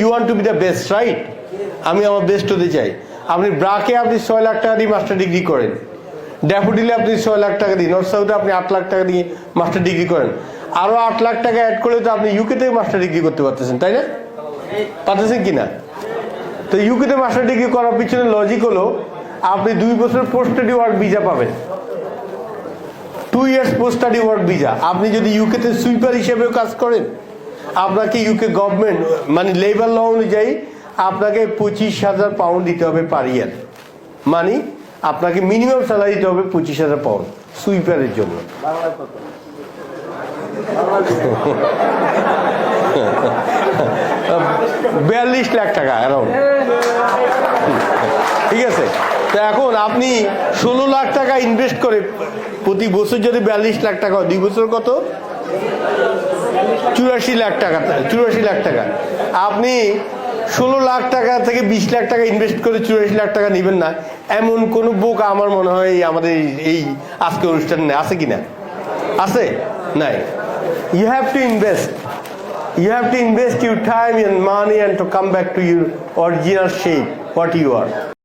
You want to be the best right আমি আমার best হতে চাই। আপনি ব্রাকে আপনি ছয় লাখ টাকা দিয়ে মাস্টার ডিগ্রি করেন। ড্যাফোডিলে আপনি ছয় লাখ টাকা দিয়ে নর্থ সাউথে আপনি আট লাখ টাকা দিয়ে মাস্টার ডিগ্রি করেন। আরও আট লাখ টাকা অ্যাড করলে তো আপনি ইউকে থেকে মাস্টার ডিগ্রি করতে পারতেছেন, তাই না? পারতেছেন কি না? তো ইউকেতে মাস্টার ডিগ্রি করার পিছনে লজিক হলো, আপনি দুই বছর পোস্ট স্টাডি ওয়ার্ক ভিসা পাবেন। Two years post study work visa আপনি যদি ইউকেতে সুইপার হিসেবেও কাজ করেন আপনাকে ইউকে গভর্নমেন্ট মানে লেবার ল অনুযায়ী আপনাকে পঁচিশ হাজার পাউন্ড দিতে হবে পার ইয়ার মানে আপনাকে মিনিমাম স্যালারি দিতে হবে পঁচিশ হাজার পাউন্ড সুইপারের জন্য। বিয়াল্লিশ লাখ টাকা অ্যারাউন্ড ঠিক আছে? তো এখন আপনি ষোলো লাখ টাকা ইনভেস্ট করে প্রতি বছর যদি বিয়াল্লিশ লাখ টাকা দুই বছর কত? চুরাশি লাখ টাকা, চুরাশি লাখ টাকা। আপনি ষোলো লাখ টাকা থেকে বিশ লাখ টাকা ইনভেস্ট করে চুরাশি লাখ টাকা নেবেন না। এমন কোনো বুক আমার মনে হয় আমাদের এই- আজকে অনুষ্ঠানে আছে কি না আছে? নাই। You have to invest you have to invest your time and money and to come back to your original shape, what you are